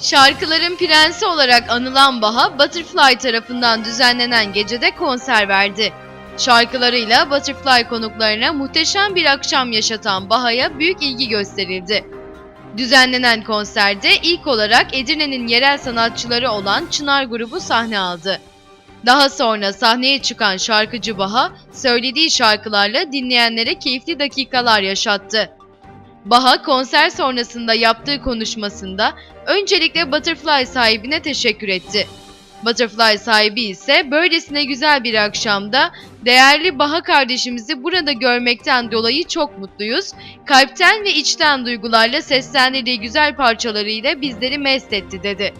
Şarkıların prensi olarak anılan Baha, Butterfly tarafından düzenlenen gecede konser verdi. Şarkılarıyla Butterfly konuklarına muhteşem bir akşam yaşatan Baha'ya büyük ilgi gösterildi. Düzenlenen konserde ilk olarak Edirne'nin yerel sanatçıları olan Çınar grubu sahne aldı. Daha sonra sahneye çıkan şarkıcı Baha, söylediği şarkılarla dinleyenlere keyifli dakikalar yaşattı. Baha konser sonrasında yaptığı konuşmasında öncelikle Butterfly sahibine teşekkür etti. Butterfly sahibi ise böylesine güzel bir akşamda değerli Baha kardeşimizi burada görmekten dolayı çok mutluyuz. Kalpten ve içten duygularla seslendirdiği güzel parçalarıyla bizleri mest etti dedi.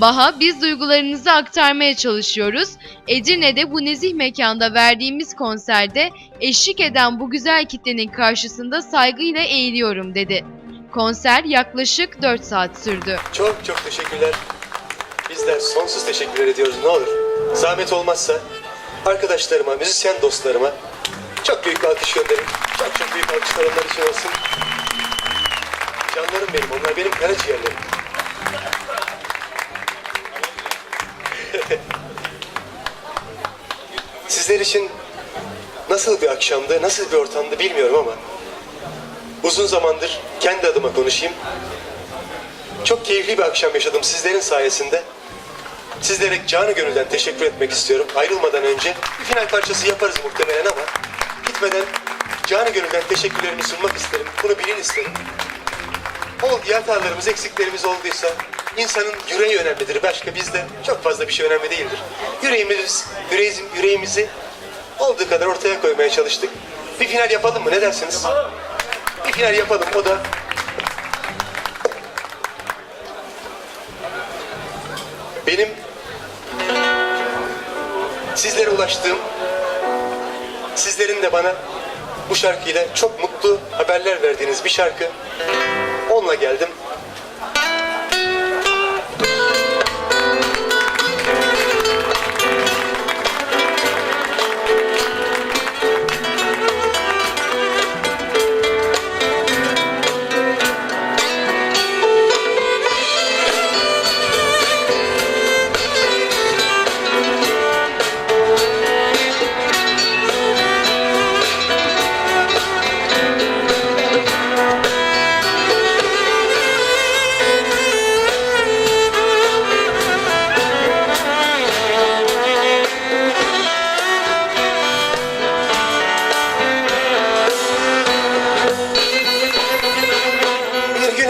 Baha biz duygularınızı aktarmaya çalışıyoruz. Edirne'de bu nezih mekanda verdiğimiz konserde eşlik eden bu güzel kitlenin karşısında saygıyla eğiliyorum dedi. Konser yaklaşık 4 saat sürdü. Çok çok teşekkürler. Bizler sonsuz teşekkür ediyoruz ne olur. Zahmet olmazsa arkadaşlarıma, müzisyen dostlarıma çok büyük bir alkış gönderin. Çok çok büyük alkışlar onlar için olsun. Canlarım benim, onlar benim karaciğerlerim. Sizler için nasıl bir akşamdı, nasıl bir ortamdı bilmiyorum ama uzun zamandır kendi adıma konuşayım. Çok keyifli bir akşam yaşadım sizlerin sayesinde. Sizlere canı gönülden teşekkür etmek istiyorum. Ayrılmadan önce bir final parçası yaparız muhtemelen ama gitmeden canı gönülden teşekkürlerimi sunmak isterim. Bunu bilin isterim. Oldu hatalarımız, eksiklerimiz olduysa insanın yüreği önemlidir. Başka bizde çok fazla bir şey önemli değildir. Yüreğimiz, yüreğimiz, yüreğimizi olduğu kadar ortaya koymaya çalıştık. Bir final yapalım mı? Ne dersiniz? Bir final yapalım. O da benim sizlere ulaştığım, sizlerin de bana bu şarkıyla çok mutlu haberler verdiğiniz bir şarkı. Onunla geldim.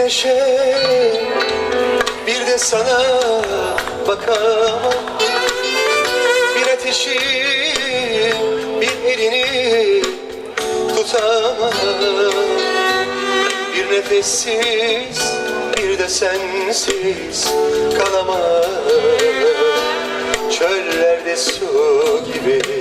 Güneşe bir de sana bakamam. Bir ateşi bir elini tutamam. Bir nefessiz bir de sensiz kalamam. Çöllerde su gibi